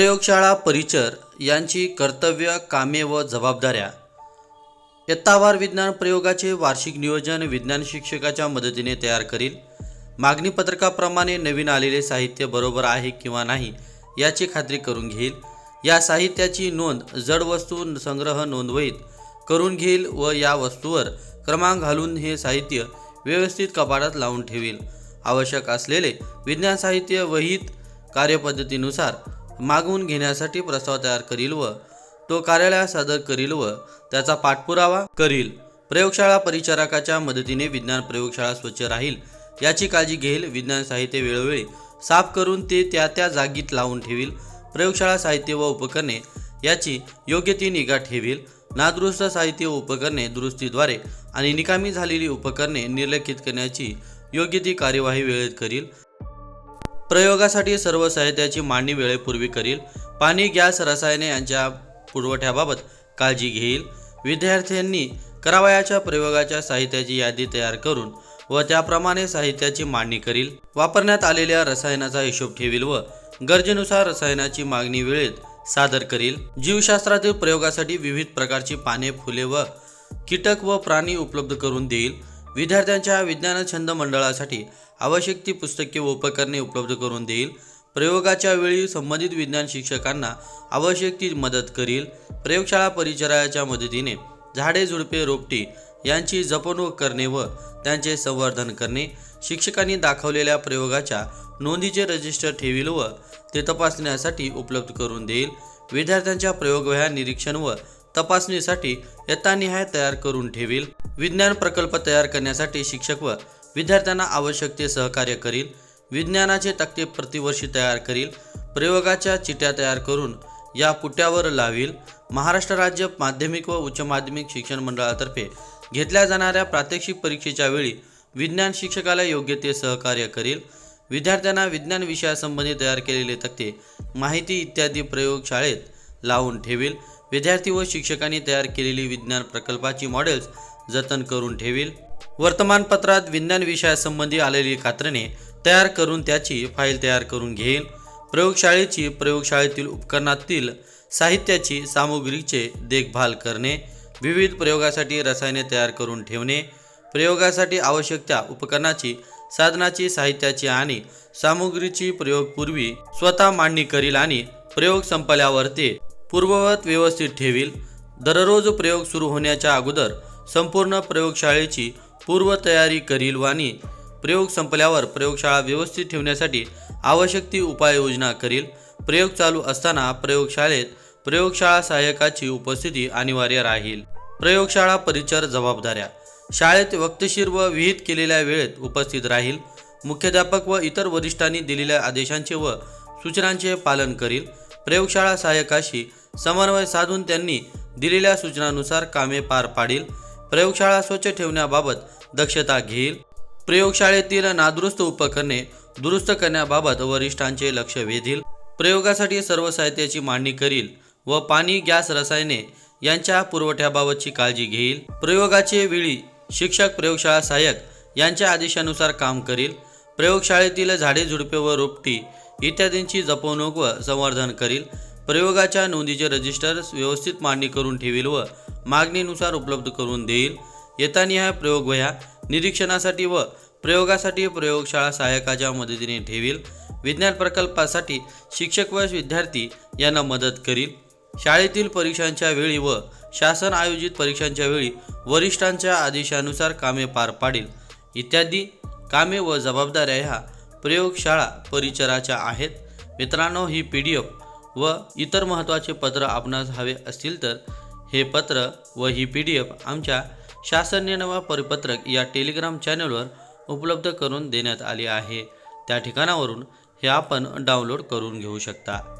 प्रयोगशाळा परिचर यांची कर्तव्य कामे व जबाबदाऱ्या. यत्तावार विज्ञान प्रयोगाचे वार्षिक नियोजन विज्ञान शिक्षकाच्या मदतीने तयार करील. मागणी पत्रकाप्रमाणे नवीन आलेले साहित्य बरोबर आहे किंवा नाही याची खात्री करून घेईल. या साहित्याची नोंद जड वस्तू संग्रह नोंदवहीत करून घेईल व या वस्तूवर क्रमांक घालून हे साहित्य व्यवस्थित कपाटात लावून ठेवील. आवश्यक असलेले विज्ञान साहित्य वहीत कार्यपद्धतीनुसार मागवून घेण्यासाठी प्रस्ताव तयार करील व तो कार्यालयात सादर करील व त्याचा पाठपुरावा करील. प्रयोगशाळा परिचारकाच्या मदतीने विज्ञान प्रयोगशाळा स्वच्छ राहील. याची काळजी घेईल. विज्ञान साहित्य वेळोवेळी साफ करून ते त्या त्या जागीत लावून ठेवील. प्रयोगशाळा साहित्य व उपकरणे याची योग्य ती निगा ठेवील. नादुरुस्त साहित्य व उपकरणे दुरुस्तीद्वारे आणि निकामी झालेली उपकरणे निर्लेखित करण्याची योग्य ती कार्यवाही वेळेत करील. प्रयोगासाठी सर्व साहित्याची मांडणी वेळेपूर्वी करील. पाणी गॅस रसायने यांच्या पुरवठ्याबाबत काळजी घेईल. विद्यार्थ्यांनी करावयाच्या प्रयोगाच्या साहित्याची यादी तयार करून व त्याप्रमाणे साहित्याची मांडणी करील. वापरण्यात आलेल्या रसायनाचा हिशोब ठेवील व गरजेनुसार रसायनाची मागणी वेळेत सादर करील. जीवशास्त्रातील प्रयोगासाठी विविध प्रकारची पाने फुले व कीटक व प्राणी उपलब्ध करून देईल. विद्यार्थ्यांच्या विज्ञान छंद मंडळासाठी आवश्यक ती पुस्तके व उपकरणे उपलब्ध करून देईल. प्रयोगाच्या वेळी संबंधित विज्ञान शिक्षकांना आवश्यक ती मदत करील. प्रयोगशाळा परिचराच्या मदतीने झाडे झुडपे रोपटी यांची जपणूक करणे व त्यांचे संवर्धन करणे शिक्षकांनी दाखवलेल्या प्रयोगाच्या नोंदीचे रजिस्टर ठेवील व ते तपासण्यासाठी उपलब्ध करून देईल. विद्यार्थ्यांच्या प्रयोगवह्या निरीक्षण व तपासणीसाठी यथानिहाय तयार करून ठेवील. विज्ञान प्रकल्प तयार करण्यासाठी शिक्षक व विद्यार्थ्यांना आवश्यक ते सहकार्य करील. विज्ञानाचे तक्ते प्रतिवर्षी तयार करील. प्रयोगाच्या चिट्या तयार करून या पुट्यावर लावील. महाराष्ट्र राज्य माध्यमिक व उच्च माध्यमिक शिक्षण मंडळातर्फे घेतल्या जाणाऱ्या प्रात्यक्षिक परीक्षेच्या वेळी विज्ञान शिक्षकाला योग्य ते सहकार्य करील. विद्यार्थ्यांना विज्ञान विषयासंबंधी तयार केलेले तक्ते माहिती इत्यादी प्रयोगशाळेत लावून ठेवील. विद्यार्थी व शिक्षकांनी तयार केलेली विज्ञान प्रकल्पाची मॉडेल्स जतन करून ठेवील. वर्तमानपत्रात विज्ञान विषयासंबंधी आलेली कात्रणे तयार करून त्याची फाईल तयार करून घेईल. प्रयोगशाळेची प्रयोगशाळेतील उपकरणातील साहित्याची सामुग्रीचे देखभाल करणे. विविध प्रयोगासाठी रसायने तयार करून ठेवणे. प्रयोगासाठी आवश्यक त्या उपकरणाची साधनाची साहित्याची आणि सामुग्रीची प्रयोगपूर्वी स्वतः मांडणी करील आणि प्रयोग संपल्यावर ते पूर्ववत व्यवस्थित ठेवील. दररोज प्रयोग सुरू होण्याच्या अगोदर संपूर्ण प्रयोगशाळेची पूर्वतयारी करील आणि प्रयोग संपल्यावर प्रयोगशाळा व्यवस्थित ठेवण्यासाठी आवश्यक ती उपाययोजना करील. प्रयोग चालू असताना प्रयोगशाळेत प्रयोगशाळा सहाय्यकाची उपस्थिती अनिवार्य राहील. प्रयोगशाळा परिचर जबाबदाऱ्या. शाळेत वक्तशीर व विहित केलेल्या वेळेत उपस्थित राहील. मुख्याध्यापक व इतर वरिष्ठांनी दिलेल्या आदेशांचे व सूचनांचे पालन करील. प्रयोगशाळा सहाय्यकाशी समन्वय साधून त्यांनी दिलेल्या सूचनानुसार कामे पार पाडील. प्रयोगशाळा स्वच्छ ठेवण्याबाबत दक्षता घेईल. प्रयोगशाळेतील नादुरुस्त उपकरणे दुरुस्त करण्याबाबत वरिष्ठांचे लक्ष वेधील. प्रयोगासाठी सर्व साहित्याची मांडणी करील व पाणी गॅस रसायने यांच्या पुरवठ्याबाबतची काळजी घेईल. प्रयोगाचे वेळी शिक्षक प्रयोगशाळा सहाय्यक यांच्या आदेशानुसार काम करील. प्रयोगशाळेतील झाडे झुडपे व रोपटी इत्यादींची जपवणूक व संवर्धन करील. प्रयोगाच्या नोंदीचे रजिस्टर व्यवस्थित मांडणी करून ठेवील व मागणीनुसार उपलब्ध करून देईल. येतानिहाय प्रयोगवह्या निरीक्षणासाठी व प्रयोगासाठी प्रयोगशाळा सहाय्यकाच्या मदतीने ठेवील. विज्ञान प्रकल्पासाठी शिक्षक व विद्यार्थी यांना मदत करील. शाळेतील परीक्षांच्या वेळी व शासन आयोजित परीक्षांच्या वेळी वरिष्ठांच्या आदेशानुसार कामे पार पाडील. इत्यादी कामे व जबाबदाऱ्या ह्या प्रयोगशाळा परिचराच्या आहेत. मित्रांनो ही पी डी एफ व इतर महत्त्वाचे पत्र आपणास हवे असतील तर हे पत्र व ही पी डी एफ आमच्या शासन निर्णवा परिपत्रक या टेलिग्राम चॅनलवर उपलब्ध करून देण्यात आली आहे. त्या ठिकाणावरून हे आपण डाउनलोड करून घेऊ शकता.